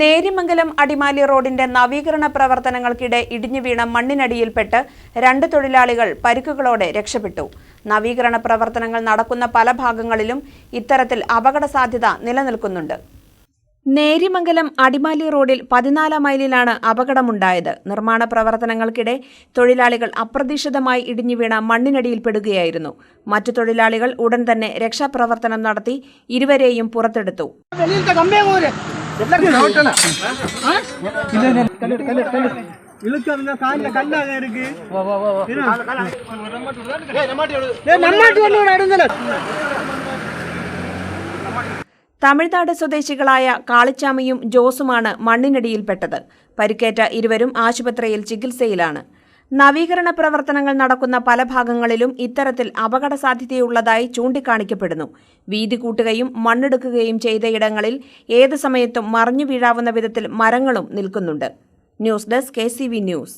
നേരിമംഗലം അടിമാലി റോഡിന്റെ നവീകരണ പ്രവർത്തനങ്ങൾക്കിടെ ഇടിഞ്ഞു വീണ മണ്ണിനടിയിൽപ്പെട്ട് രണ്ട് തൊഴിലാളികൾ പരിക്കുകളോടെ രക്ഷപ്പെട്ടു. നവീകരണ പ്രവർത്തനങ്ങൾ നടക്കുന്ന പല ഭാഗങ്ങളിലും ഇത്തരത്തിൽ അപകട സാധ്യത നിലനിൽക്കുന്നുണ്ട്. നേരിമംഗലം അടിമാലി റോഡിൽ പതിനാലാം മൈലിലാണ് അപകടമുണ്ടായത്. നിർമ്മാണ പ്രവർത്തനങ്ങൾക്കിടെ തൊഴിലാളികൾ അപ്രതീക്ഷിതമായി ഇടിഞ്ഞു വീണ മണ്ണിനടിയിൽപ്പെടുകയായിരുന്നു. മറ്റു തൊഴിലാളികൾ ഉടൻ തന്നെ രക്ഷാപ്രവർത്തനം നടത്തി ഇരുവരെയും പുറത്തെടുത്തു. இழுக்காதுங்க காலில் கல்லாக இருக்கு நம்மாட்டு ஒன்று அடுந்தல തമിഴ്നാട് സ്വദേശികളായ കാളിച്ചാമിയും ജോസുമാണ് മണ്ണിനടിയിൽപ്പെട്ടത് പരിക്കേറ്റ ഇരുവരും ആശുപത്രിയിൽ ചികിത്സയിലാണ് നവീകരണ പ്രവർത്തനങ്ങൾ നടക്കുന്ന പല ഭാഗങ്ങളിലും ഇത്തരത്തിൽ അപകട സാധ്യതയുള്ളതായി ചൂണ്ടിക്കാണിക്കപ്പെടുന്നു. വീതി കൂട്ടുകയും മണ്ണെടുക്കുകയും ചെയ്തയിടങ്ങളിൽ ഏത് സമയത്തും മറിഞ്ഞു വീഴാവുന്ന വിധത്തിൽ മരങ്ങളും നിൽക്കുന്നുണ്ട്. News desk K news.